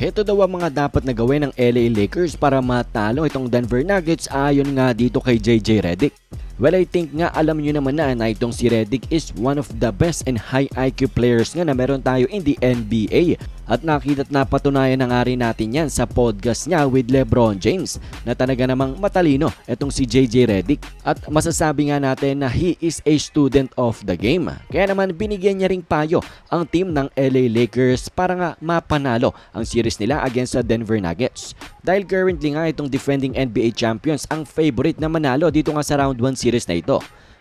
Heto daw ang mga dapat na gawin ng LA Lakers para matalo itong Denver Nuggets ayon nga dito kay JJ Redick. Well, I think nga alam nyo naman na na itong si Redick is one of the best and high IQ players nga na meron tayo in the NBA. At nakita at napatunayan na nga rin natin yan sa podcast niya with Lebron James na talaga namang matalino itong si JJ Redick. At masasabi nga natin na he is a student of the game. Kaya naman binigyan niya ring payo ang team ng LA Lakers para nga mapanalo ang series nila against sa Denver Nuggets. Dahil currently nga itong defending NBA champions ang favorite na manalo dito nga sa round 1 series na ito.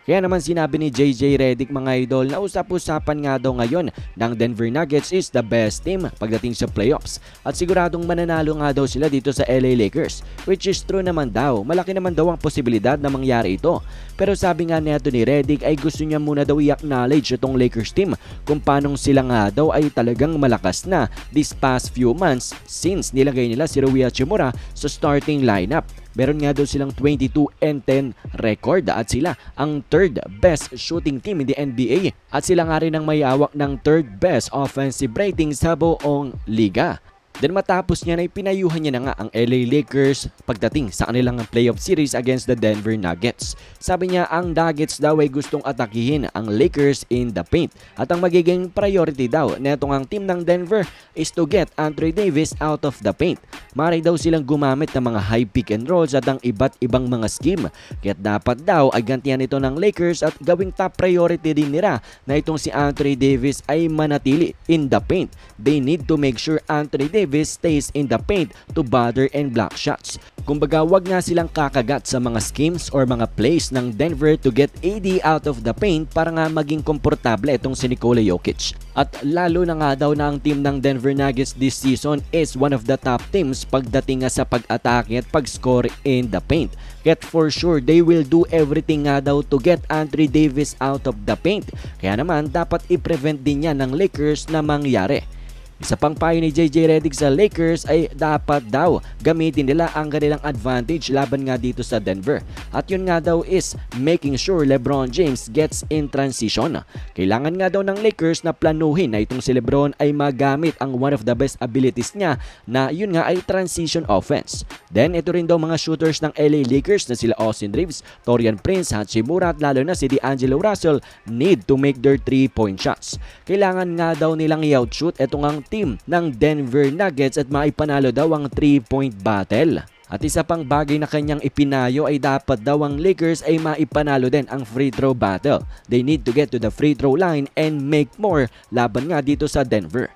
Kaya naman sinabi ni JJ Redick mga idol na usap-usapan nga daw ngayon ng Denver Nuggets is the best team pagdating sa playoffs at siguradong mananalo nga daw sila dito sa LA Lakers which is true naman daw. Malaki naman daw ang posibilidad na mangyari ito. Pero sabi nga neto ni Redick ay gusto niya muna daw i-acknowledge itong Lakers team kung paanong sila nga daw ay talagang malakas na this past few months since nilagay nila si Rui Hachimura sa starting lineup. Meron nga daw silang 22 and 10 record at sila ang third best shooting team in the NBA at sila nga rin ang may hawak ng third best offensive rating sa buong liga. Then matapos niya na pinayuhan niya na nga ang LA Lakers pagdating sa kanilang playoff series against the Denver Nuggets. Sabi niya ang Nuggets daw ay gustong atakihin ang Lakers in the paint at ang magiging priority daw netong ang team ng Denver is to get Anthony Davis out of the paint. Mari daw silang gumamit ng mga high pick and rolls at ang iba't ibang mga scheme. Kaya dapat daw ay gantihan ito ng Lakers at gawing top priority din nila na itong si Anthony Davis ay manatili in the paint. They need to make sure Anthony Davis stays in the paint to bother and block shots. Kumbaga wag nga silang kakagat sa mga schemes or mga plays ng Denver to get AD out of the paint para nga maging komportable itong si Nikola Jokic. At lalo na nga daw na ang team ng Denver Nuggets this season is one of the top teams pagdating nga sa pag-atake at pag-score in the paint. Yet for sure, they will do everything nga daw to get Anthony Davis out of the paint. Kaya naman, dapat i-prevent din yan ng Lakers na mangyari. Isa pang payo ni JJ Redick sa Lakers ay dapat daw gamitin nila ang kanilang advantage laban nga dito sa Denver. At yun nga daw is making sure LeBron James gets in transition. Kailangan nga daw ng Lakers na planuhin na itong si LeBron ay magamit ang one of the best abilities niya na yun nga ay transition offense. Then ito rin daw mga shooters ng LA Lakers na sila Austin Reeves, Torian Prince, Hachimura at lalo na si D'Angelo Russell need to make their 3-point shots. Kailangan nga daw nilang i-outshoot itong ang team ng Denver Nuggets at maipanalo daw ang 3-point battle. At isa pang bagay na kanyang ipinayo ay dapat daw ang Lakers ay maipanalo din ang free throw battle. They need to get to the free throw line and make more laban nga dito sa Denver.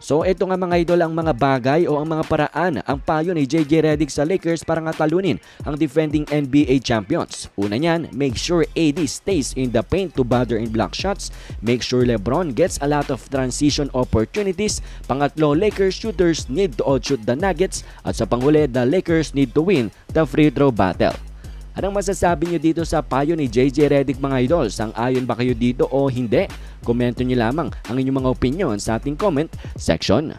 So ito nga mga idol ang mga bagay o ang mga paraan ang payo ni JJ Redick sa Lakers para nga talunin ang defending NBA champions. Una niyan, make sure AD stays in the paint to bother and block shots. Make sure LeBron gets a lot of transition opportunities. Pangatlo, Lakers shooters need to outshoot the Nuggets. At sa panghuli, the Lakers need to win the free throw battle. Anong masasabi nyo dito sa payo ni JJ Redick mga idol? Sang-ayon ba kayo dito o hindi? Komento nyo lamang ang inyong mga opinion sa ating comment section.